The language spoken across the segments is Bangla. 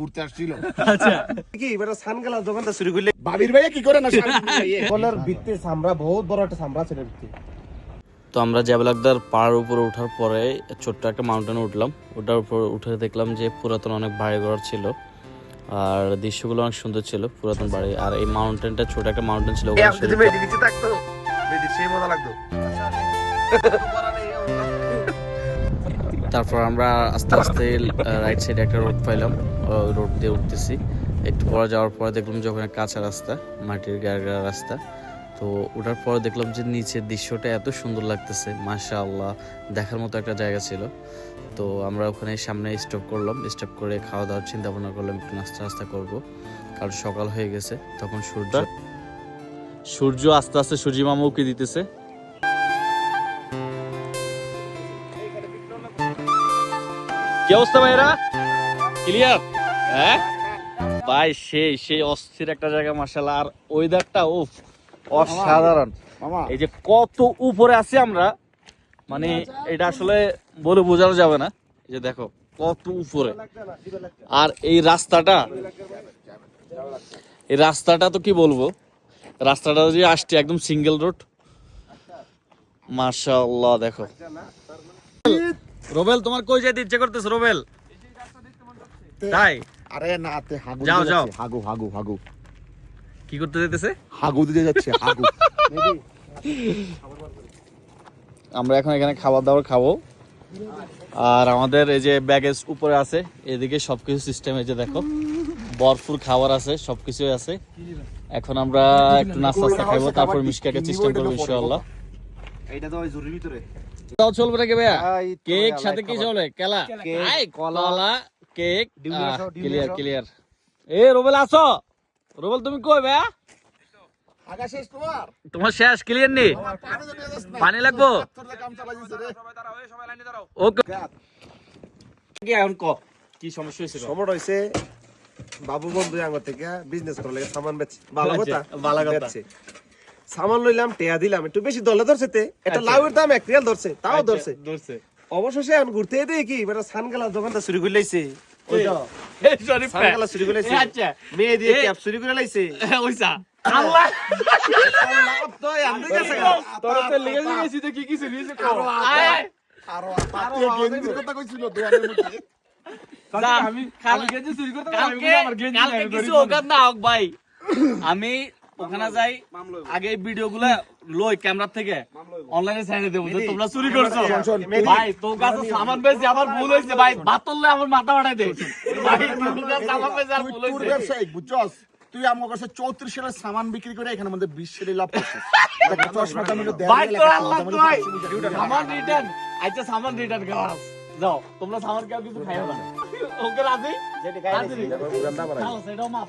ঘুরতে আসছিল। আচ্ছা। কি এবারে সানগ্লাস দোকানটা শুরু করলে বাবির ভাইয়া কি করে না বলার ভিত্তি সামরা বহুত বড় একটা সামরা ছিল ভিত্তি। তো আমরা জাবেলাকদার পাহাড় উপরে ওঠার পরে ছোট্ট একটা মাউন্টেনে উঠলাম। ওটার উপর উঠে দেখলাম যে পুরাতন অনেক বাড়ি ঘর ছিল। আর দৃশ্যগুলো অনেক সুন্দর ছিল পুরাতন বাড়ি। আর এই মাউন্টেনটা ছোট একটা মাউন্টেন ছিল ওখানে তারপর আমরা আস্তে আস্তে রাইট সাইডে একটা রোড পাইলাম। রোড দিয়ে উঠতেছি। একটু পরে যাওয়ার পরে দেখলাম যে ওখানে কাঁচা রাস্তা, মাটির গাড়া রাস্তা। তো ওঠার পরে দেখলাম যে নিচের দৃশ্যটা এত সুন্দর লাগতেছে। মাশা আল্লাহ দেখার মতো একটা জায়গা ছিল। তো আমরা ওখানে সামনে স্টপ করলাম। স্টপ করে খাওয়া দাওয়ার চিন্তা ভাবনা করলাম, একটু নাস্তা নাস্তা করব। কারণ সকাল হয়ে গেছে, তখন সূর্য সূর্য আস্তে আস্তে সূর্যি মামা উকি দিতেছে। কি অবস্থা ভাইরা ক্লিয়ার হ্যাঁ? ভাই সেই সেই অস্থির একটা জায়গা মার্শাল্লাহ আর ওয়েদারটা উফ অসাধারণ। এই যে কত উপরে আছি আমরা মানে এটা আসলে বলে বোঝানো যাবে না। এই যে দেখো কত উপরে। আর এই রাস্তাটা এই রাস্তাটা তো কি বলব? রাস্তাটা যে আসছে একদম সিঙ্গেল রোড মাশাআল্লাহ দেখো। রোবেল তোমার কই যেতে ইচ্ছে করতেছে রোবেল? তাই? আরে না তে হাগু যাও, যাও। হাগু হাগু হাগু। কি করতে যেতেছে হাগু দিতে যাচ্ছে হাগু। আমরা এখন এখানে খাবার দাবার খাব। আর আমাদের এই যে ব্যাগেজ উপরে আছে এদিকে সবকিছু সিস্টেম এই যে দেখো। বরফুর খাবার আছে সবকিছু আছে। এখন আমরা একটু নাস্তা নাস্তা খাব তারপর মিষ্টিকে সিস্টেম করব ইনশাআল্লাহ। এইটা তো ওই জরুরি ভিতরে। তাও চলবে নাকি ভাইয়া? কেক সাথে কি চলে? কেলা? কলা। কলা কেক। ক্লিয়ার ক্লিয়ার এ রোবেল আসো। রোবেল তুমি কই ভাইয়া? তোমার? তোমার শেষ ক্লিয়ার নি? পানি লাগবো? ওকে। কি এখন ক? কি সমস্যা হয়েছিল খবর হইছে বাবু বন্ধু আঙ্গ থেকে বিজনেস করার লাগে সামান বেচছে। ভালো কথা ভালো কথা। সামান লইলাম টেয়া দিলাম। একটু বেশি দলে ধরছে তে। একটা আচ্ছা। লাউয়ের দাম এক রিয়াল ধরছে তাও ধরছে। ধরছে। অবশেষে এখন ঘুরতে দেখি কি এবার সানগ্লাস দোকানটা শুরু করে লাইছে। এই শুরু করে লাইছে। আচ্ছা। মেয়ে দিয়ে ক্যাপ শুরু করে লাইছে। ওইসা। আল্লাহ। লাভ তো গেছে তোর তো লেগে গেছি তো কি কিছু নিয়েছে কো আরও আরও গেঞ্জির কথা কইছিল দোয়ানের মধ্যে। আমি কালকে যে চুরি করতে কালকে কিছু ওকার না হোক ভাই। আমি ওখানে যাই আগে এই ভিডিওগুলো লই ক্যামেরা থেকে। অনলাইনে ছাড়ে দেবো যে তোমরা চুরি করছ। ভাই তোর কাছে সামান পেয়েছি আমার ভুল হয়েছে ভাই ভাত তুললে আমার মাথা বাড়াই দে। ভাই তোর কাছে সামান পেয়েছি আর ভুল হয়েছে। ব্যবসায়িক বুঝছস? তুই আমার কাছে চৌত্রিশ সালের সামান বিক্রি করে এখানে মধ্যে বিশ সালে লাভ করছিস। চশমাটা ভাই তোর আল্লাহ ভাই। সামান রিটার্ন আচ্ছা সামান রিটার্ন গাছ যাও তোমরা সামান কেউ কিছু খাইও না। ওকে রাজি? রাজি? খাও সেটাও মাপ।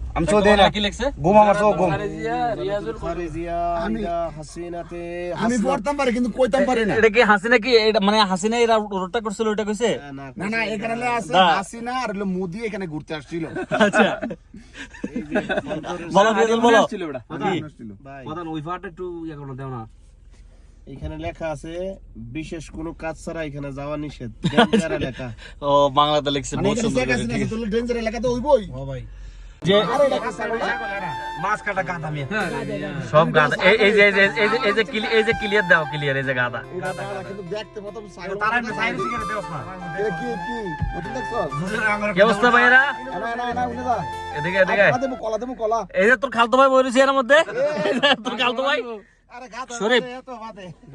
আমি চো দেই না। কি লেখছে? ঘুম আমার চো ঘুম। রিয়াজুল খারেজিয়া আইদা হাসিনাতে আমি পড়তাম পারি কিন্তু কইতাম পারি না। এটা কি হাসিনা কি? এটা মানে হাসিনা এরা রোডটা করছিল ওটা কইছে? না না এখানে আছে হাসিনা আর হলো মোদি এখানে ঘুরতে আসছিল। আচ্ছা। বলো রিয়াজুল বলো। ভাই। প্রধান ওই পার্টটা একটু ইয়ে করো দেও না। এখানে লেখা আছে বিশেষ কোনো কাজ ছাড়া এখানে যাওয়া নিষেধ। লেখা ও বাংলাতে লিখছে মানে বহুত সুন্দর হইবই। যে মাছ কাটা গাঁদা মিয়া। সব গাদা। এই এই যে এই যে এই যে এই যে ক্লি- এই যে ক্লিয়ার দাও ক্লিয়ার এই যে গাদা। এটা বাংলা কিন্তু দেখতে প্রথম তারা এমনি সাইড সিগারেট দেওস না এটা কি কি? নতুন দেখছস কি অবস্থা ভাইরা না না না উনি যা। এদিকে এদিকে। কলা দেবো কলা এই যে তোর খালতো ভাই বলেছি এর মধ্যে? তোর খালতো ভাই? আরে শরীফ।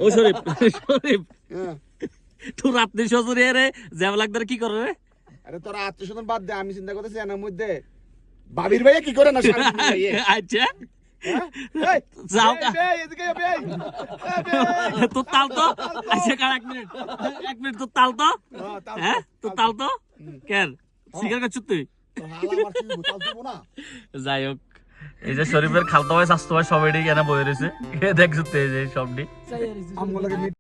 ও শরীফ শরীফ। হ্যাঁ। তোর রাত্রি সজরে রে কি করে রে? আরে তোরা আত্মীয় স্বজন বাদ দে আমি চিন্তা করতেছি এনার মধ্যে। বাবির ভাইয়া কি করে না। আচ্ছা। যাও। তোর তাল তো। আচ্ছা কার এক মিনিট? এক মিনিট তোর তাল তো? হ্যাঁ, তাল তো, হ্যাঁ? তোর তাল তো? কেন? তুই? তো হালা আমার কি বুতাল দিব না। যাই হোক। এই যে শরীফের খালতো ভাই স্বাস্থ্য ভাই সবাই কেনা বই রয়েছে। দেখছ তো এই যে সবটি।